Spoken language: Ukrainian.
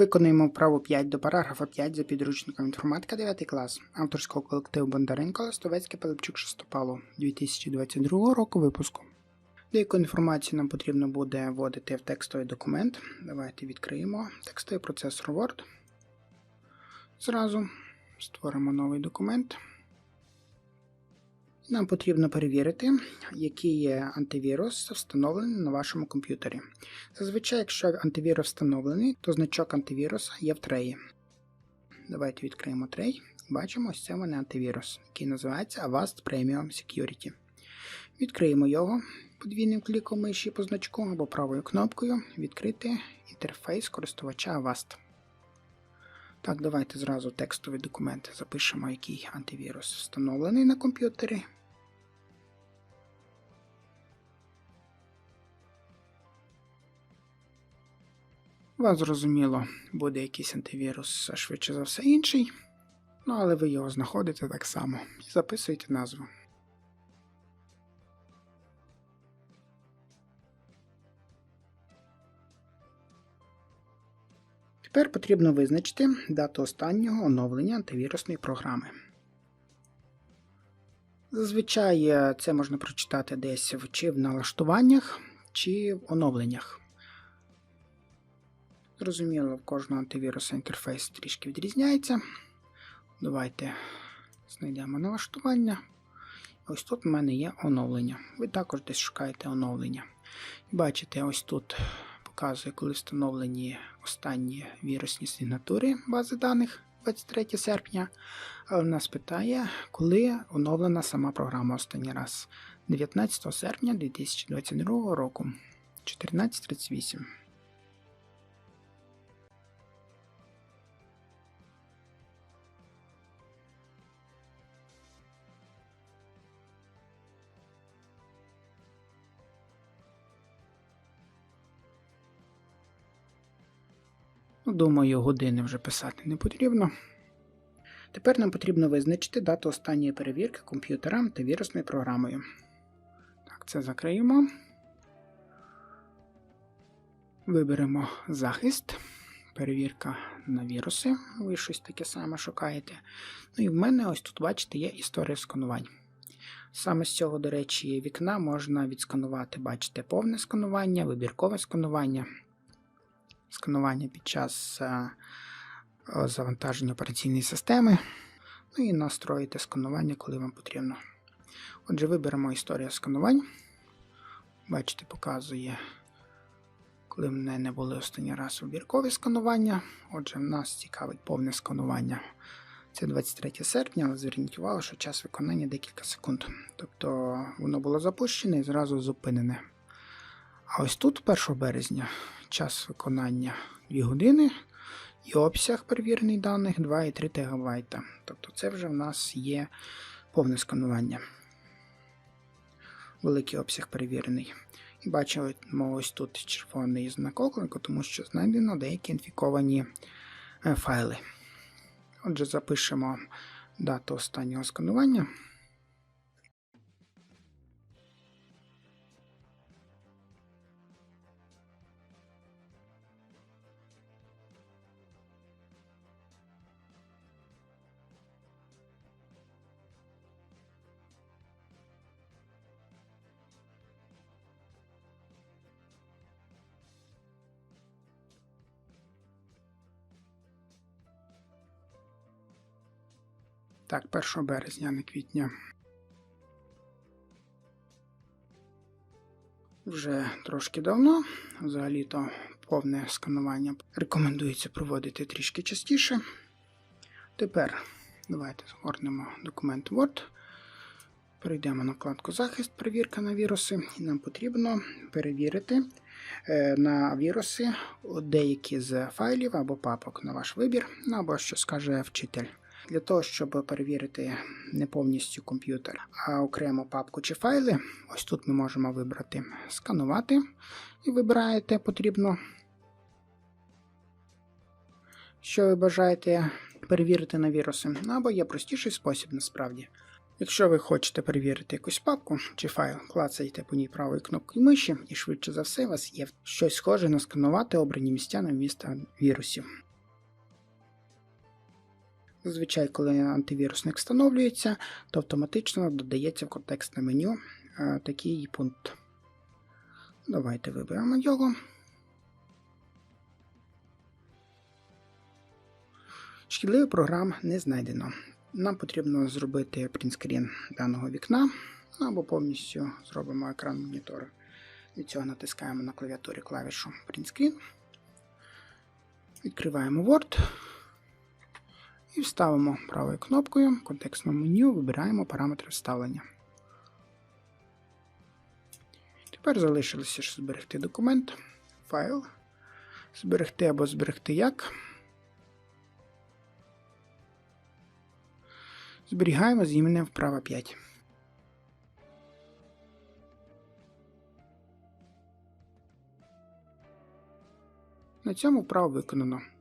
Виконуємо вправу 5 до параграфа 5 за підручником інформатика 9 клас авторського колективу Бондаренко Ластовецький Пилипчук Шестопало 2022 року випуску. Деяку інформацію нам потрібно буде вводити в текстовий документ. Давайте відкриємо текстовий процесор Word. Зразу створимо новий документ. Нам потрібно перевірити, який є антивірус встановлений на вашому комп'ютері. Зазвичай, якщо антивірус встановлений, то значок антивіруса є в треї. Давайте відкриємо трей. Бачимо, ось це в мене антивірус, який називається Avast Premium Security. Відкриємо його подвійним кліком миші по значку або правою кнопкою Відкрити інтерфейс користувача Avast. Так, давайте зразу текстові документи запишемо, який антивірус встановлений на комп'ютері. Вас зрозуміло, буде якийсь антивірус, а швидше за все інший. Ну, але ви його знаходите так само і записуєте назву. Тепер потрібно визначити дату останнього оновлення антивірусної програми. Зазвичай е, це можна прочитати десь чи в налаштуваннях, чи в оновленнях. Зрозуміло, в кожного антивіруса інтерфейс трішки відрізняється. Давайте знайдемо налаштування. Ось тут в мене є оновлення. Ви також десь шукаєте оновлення. Бачите, ось тут показує, коли встановлені останні вірусні сигнатури бази даних 23 серпня. Але в нас питає, коли оновлена сама програма останній раз. 19 серпня 2022 року 14.38. Думаю, години вже писати не потрібно. Тепер нам потрібно визначити дату останньої перевірки комп'ютера та вірусною програмою. Так, це закриємо. Виберемо захист, перевірка на віруси. Ви щось таке саме шукаєте. Ну і в мене ось тут, бачите, є історія сканувань. Саме з цього, до речі, вікна можна відсканувати, бачите, повне сканування, вибіркове сканування сканування під час е, е, завантаження операційної системи. Ну і настроїти сканування, коли вам потрібно. Отже, виберемо історію сканувань. Бачите, показує, коли в мене не були останній раз вибіркові сканування. Отже, в нас цікавить повне сканування. Це 23 серпня, але зверніть увагу, що час виконання декілька секунд. Тобто воно було запущене і зразу зупинене. А ось тут, 1 березня, час виконання 2 години і обсяг перевірених даних 2,3 ТБ. Тобто це вже в нас є повне сканування. Великий обсяг перевірений. І бачимо ось тут червоний знак оклику, тому що знайдено деякі інфіковані е, файли. Отже, запишемо дату останнього сканування. Так, 1 березня, не квітня. Вже трошки давно. Взагалі-то повне сканування рекомендується проводити трішки частіше. Тепер давайте згорнемо документ Word. Перейдемо на вкладку Захист, перевірка на віруси, і нам потрібно перевірити е, на віруси деякі з файлів або папок на ваш вибір, ну, або що скаже вчитель. Для того, щоб перевірити не повністю комп'ютер, а окремо папку чи файли, ось тут ми можемо вибрати сканувати і вибираєте потрібно, що ви бажаєте перевірити на віруси, або є простіший спосіб насправді. Якщо ви хочете перевірити якусь папку чи файл, клацаєте по ній правою кнопкою миші, і швидше за все у вас є щось схоже на сканувати обрані місця на місто вірусів. Зазвичай, коли антивірусник встановлюється, то автоматично додається в контекстне меню е, такий пункт. Давайте виберемо його. Шкідливих програм не знайдено. Нам потрібно зробити принтскрін даного вікна або повністю зробимо екран монітора. Від цього натискаємо на клавіатурі клавішу Print Screen. Відкриваємо Word і вставимо правою кнопкою в контекстному меню, вибираємо параметри вставлення. Тепер залишилося ж зберегти документ, файл, зберегти або зберегти як. Зберігаємо з іменем вправа 5. На цьому вправо виконано.